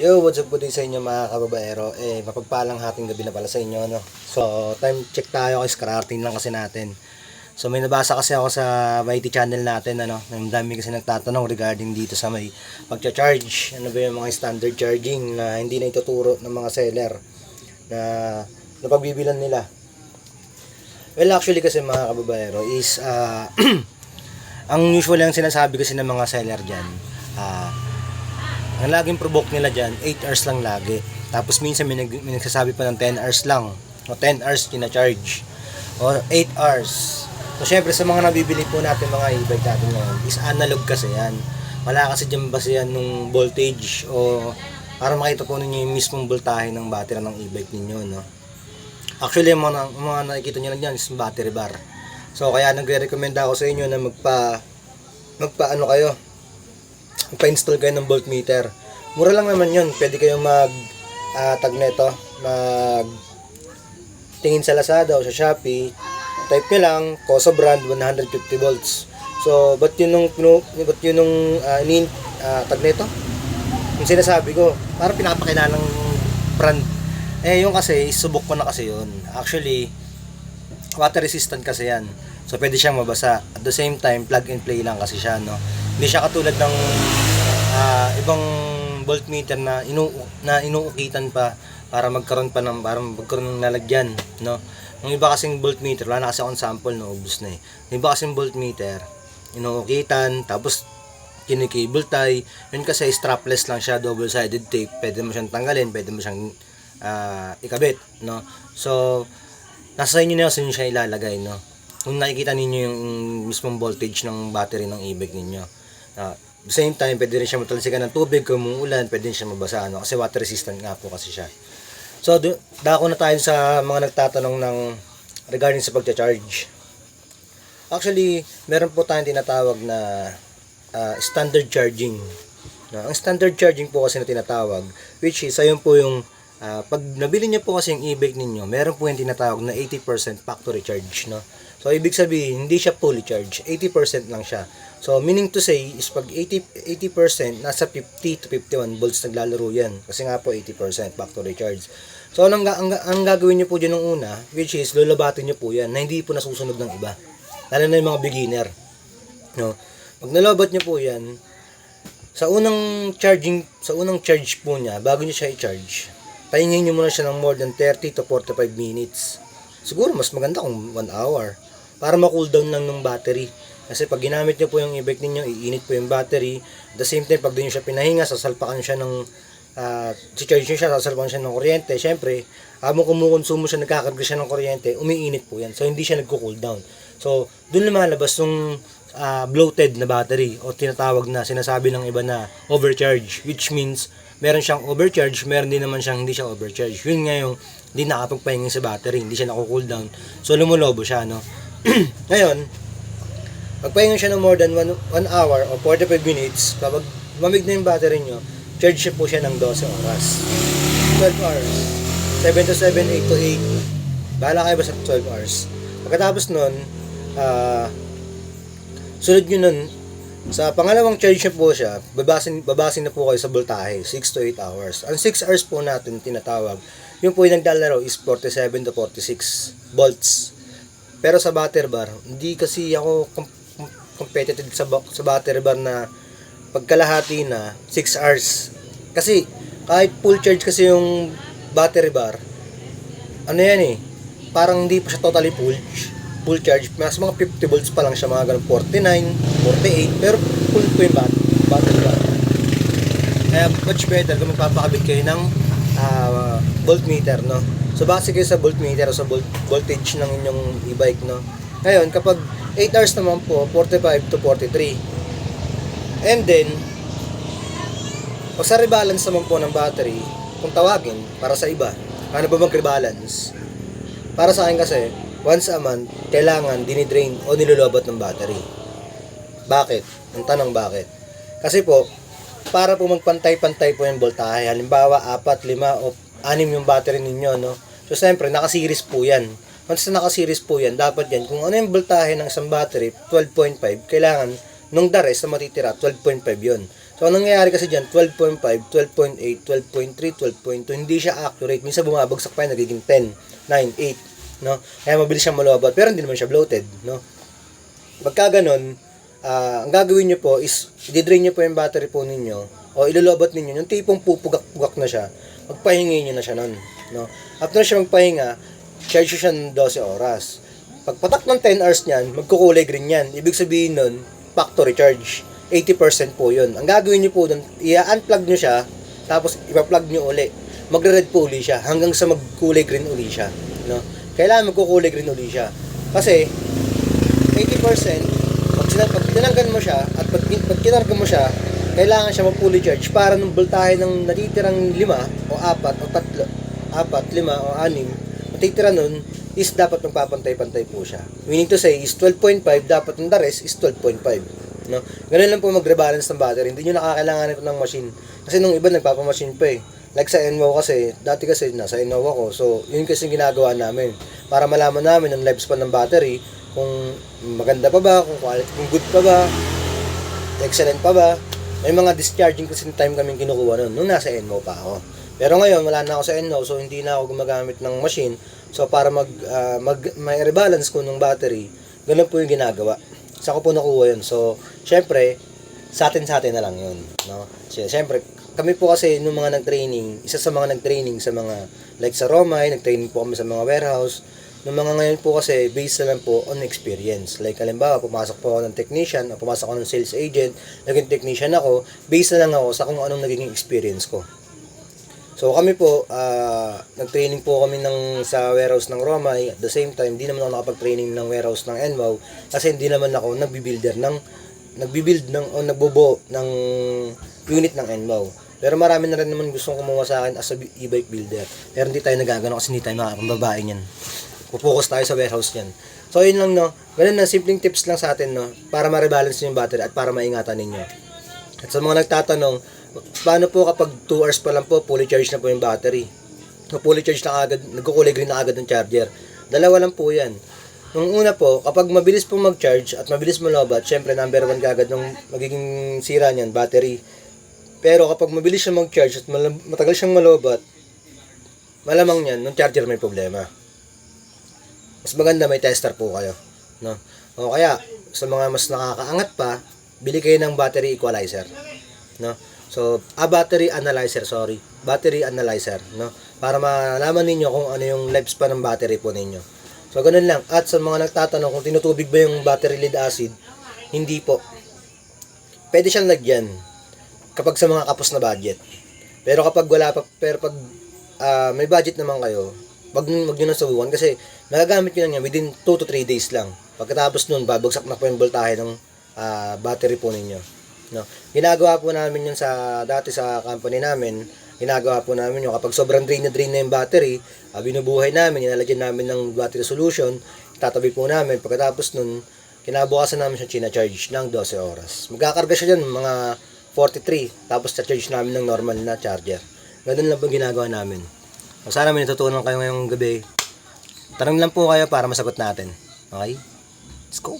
Yo, what's up po sa inyo mga kababaero? Eh, mapagpalang hating gabi na pala sa inyo, no? So, time check tayo kasi karating lang kasi natin. So, may nabasa kasi ako sa YT channel natin, ano? Ang dami kasi nagtatanong regarding dito sa may pagcha-charge. Ano ba yung mga standard charging na hindi na ituturo ng mga seller na napagbibilan nila. Well, actually kasi mga kababaero is, ah, ang usual ang sinasabi kasi ng mga seller dyan, ah, ang laging provoke nila dyan, 8 hours lang lagi. Tapos minsan may, nag, may nagsasabi pa ng 10 hours lang. O 10 hours kina-charge. O 8 hours. So syempre sa mga nabibili po natin mga e-bike natin ngayon is analog kasi yan. Wala kasi dyan base yan nung voltage o para makita po ninyo yung mismong voltahe ng battery ng e-bike ninyo. No? Actually, yung mga, mga nakikita nyo lang dyan is battery bar. So kaya nagre-recommend ako sa inyo na magpa magpa ano kayo magpa-install kayo ng voltmeter. Mura lang naman yun. Pwede kayong mag ah, tag nito, mag tingin sa Lazada o sa Shopee. Type nyo lang, Koso brand 150 volts. So, ba't yun nung, ba't yun nung ah, inin, ah, tag nito? Yung sinasabi ko, parang pinapakilalang brand. Eh, yung kasi, subok ko na kasi yun. Actually, water resistant kasi yan. So pwede siyang mabasa. At the same time, plug and play lang kasi siya, no. Hindi siya katulad ng ah, ibang voltmeter na inu na inuukitan pa para magkaroon pa ng para magkaroon ng lalagyan, no. Yung iba kasing voltmeter, wala na kasi akong sample, no, ubos na eh. Yung iba kasing voltmeter, inuukitan, tapos kinikable tie. Yun kasi strapless lang siya, double-sided tape. Pwede mo siyang tanggalin, pwede mo siyang ah, ikabit, no. So, nasa inyo na yun, saan siya ilalagay, no? Kung nakikita ninyo yung mismong voltage ng battery ng e-bike ninyo. Uh, same time, pwede rin siya matalsikan ng tubig, kung umuulan, pwede rin siya mabasa, no? Kasi water resistant nga po kasi siya. So, dako na tayo sa mga nagtatanong ng regarding sa pagcha-charge. Actually, meron po tayong tinatawag na ah, standard charging. No, ang standard charging po kasi na tinatawag, which is, ayun po yung, ah, pag nabili niyo po kasi yung e-bike ninyo, meron po yung tinatawag na 80% factory charge, no? So, ibig sabihin, hindi siya fully charged, 80% lang siya. So, meaning to say, is pag 80, 80%, nasa 50 to 51 volts naglalaro yan. Kasi nga po, 80% factory charge. So, ang, ang, ang gagawin niyo po dyan ng una, which is, lulabatin niyo po yan, na hindi po nasusunod ng iba. Lalo na yung mga beginner. No? Pag nalobat niyo po yan, sa unang charging, sa unang charge po niya, bago niyo siya i-charge, pahingin niyo muna siya ng more than 30 to 45 minutes. Siguro mas maganda kung 1 hour para ma-cool down lang ng battery. Kasi pag ginamit niyo po yung e-bike ninyo, iinit po yung battery. At the same time, pag doon niyo siya pinahinga, sasalpakan niyo siya ng uh, si-charge niyo siya, sasalpakan siya ng kuryente. Siyempre, habang kumukonsumo siya, nagkakarga siya ng kuryente, umiinit po yan. So, hindi siya nagko-cool down. So, doon lumalabas yung ah, bloated na battery o tinatawag na sinasabi ng iba na overcharge which means meron siyang overcharge meron din naman siyang hindi siya overcharge yun nga yung hindi nakapagpahinga sa battery hindi siya nako-cool down so lumulobo siya no ngayon pagpahinga siya ng more than 1 hour o 45 minutes kapag mamig na yung battery nyo charge siya po siya ng 12 oras 12 hours 7 to 7, 8 to 8 bahala kayo ba sa 12 hours pagkatapos nun ah Sunod nyo nun, sa pangalawang charge niya po siya, babasin, babasin na po kayo sa voltahe, 6 to 8 hours. Ang 6 hours po natin tinatawag, yung po yung naglalaro is 47 to 46 volts. Pero sa battery bar, hindi kasi ako com- com- competitive sa, sa battery bar na pagkalahati na 6 hours. Kasi kahit full charge kasi yung battery bar, ano yan eh, parang hindi pa siya totally full full charge, mas mga 50 volts pa lang siya, mga ganun, 49, 48, pero full po yung bat- battery bar. Kaya much better kung magpapakabit kayo ng ah, voltmeter, no? So, base kayo sa voltmeter o sa volt- voltage ng inyong e-bike, no? Ngayon, kapag 8 hours naman po, 45 to 43. And then, pag sa rebalance naman po ng battery, kung tawagin, para sa iba, ano ba mag-rebalance? Para sa akin kasi, once a month, kailangan dinidrain o nilulobot ng battery. Bakit? Ang tanong bakit? Kasi po, para po magpantay-pantay po yung voltahe, halimbawa, 4, 5 o 6 yung battery ninyo, no? So, siyempre, naka-series po yan. Once na naka-series po yan, dapat yan, kung ano yung voltahe ng isang battery, 12.5, kailangan, nung rest na matitira, 12.5 yun. So, anong nangyayari kasi dyan, 12.5, 12.8, 12.3, 12.2, hindi siya accurate. Minsan bumabagsak pa yan, nagiging 10, 9, 8, no? Kaya mabilis siyang malobot, pero hindi naman siya bloated, no? Pagka ganun, ah, ang gagawin nyo po is, i-drain nyo po yung battery po ninyo, o ilulobot ninyo, yung tipong pupugak-pugak na siya, magpahingi nyo na siya nun, no? After siya magpahinga, charge siya ng 12 oras. Pagpatak ng 10 hours niyan, magkukulay green yan. Ibig sabihin nun, factory charge. 80% po yun. Ang gagawin nyo po i-unplug nyo siya, tapos ipa-plug nyo uli. Magre-red po uli siya, hanggang sa magkulay green uli siya. No? Kailangan magkukulay green uli siya. Kasi, 80%, pag, sinan- pag mo siya, at pag, pag mo siya, kailangan siya mag-fully charge para nung voltahe ng natitirang lima, o apat, o tatlo, apat, lima, o anim, matitira nun, is dapat magpapantay-pantay po siya. Meaning to say, is 12.5, dapat yung the rest is 12.5. No? Ganun lang po mag-rebalance ng battery. Hindi nyo nakakailangan ng machine. Kasi nung iba nagpapamachine pa eh. Like sa NWO kasi, dati kasi nasa NWO ako. So, yun kasi ginagawa namin. Para malaman namin ang lifespan ng battery, kung maganda pa ba, kung quality, kung good pa ba, excellent pa ba. May mga discharging kasi time kami kinukuha nun, nung nasa NWO pa ako. Pero ngayon, wala na ako sa NWO, so hindi na ako gumagamit ng machine. So, para mag, ah, mag may rebalance ko ng battery, ganun po yung ginagawa. Sa ko po nakuha yun. So, syempre, sa atin sa atin na lang yun. No? So, syempre, kami po kasi nung mga nag-training, isa sa mga nag-training sa mga, like sa Romay, nag-training po kami sa mga warehouse. Nung mga ngayon po kasi, based na lang po on experience. Like, halimbawa, pumasok po ako ng technician, o pumasok ako ng sales agent, naging technician ako, based na lang ako sa kung anong naging experience ko. So kami po, ah, nag-training po kami ng sa warehouse ng Romay. At the same time, hindi naman ako nakapag-training ng warehouse ng NWOW kasi hindi naman ako nagbi-builder ng nagbi-build ng o nagbobo ng unit ng NWOW. Pero marami na rin naman gustong kumuha sa akin as a e-bike builder. Pero hindi tayo nagagano kasi hindi tayo makakapambabae niyan. Pupokus tayo sa warehouse niyan. So yun lang no. Ganun na simpleng tips lang sa atin no para ma-rebalance yung battery at para maingatan ninyo. At sa mga nagtatanong, paano po kapag 2 hours pa lang po, fully charge na po yung battery? So, fully charge na agad, nagkukulay green na agad ng charger. Dalawa lang po yan. Nung una po, kapag mabilis po mag-charge at mabilis malobat, syempre number one kagad ng magiging sira niyan, battery. Pero kapag mabilis siya mag-charge at matagal siyang malobat, malamang niyan, nung charger may problema. Mas maganda may tester po kayo. No? O kaya, sa mga mas nakakaangat pa, bili kayo ng battery equalizer. No? So, a battery analyzer, sorry. Battery analyzer, no? Para malaman ninyo kung ano yung lifespan ng battery po ninyo. So, ganun lang. At sa mga nagtatanong kung tinutubig ba yung battery lead acid, hindi po. Pwede siyang lagyan kapag sa mga kapos na budget. Pero kapag wala pa, pero pag ah, may budget naman kayo, wag wag niyo na subukan kasi magagamit niyo lang yan within 2 to 3 days lang. Pagkatapos nun, babagsak na po yung voltahe ng ah, battery po ninyo. No? Ginagawa po namin yun sa dati sa company namin. Ginagawa po namin yun kapag sobrang drain na drain na yung battery, ah, binubuhay namin, inalagyan namin ng battery solution, tatabi po namin. Pagkatapos nun, kinabukasan namin siya china-charge ng 12 oras. Magkakarga siya dyan mga 43, tapos cha-charge namin ng normal na charger. Ganun lang po ginagawa namin. Sana may natutunan kayo ngayong gabi. Tanong lang po kayo para masagot natin. Okay? Let's go!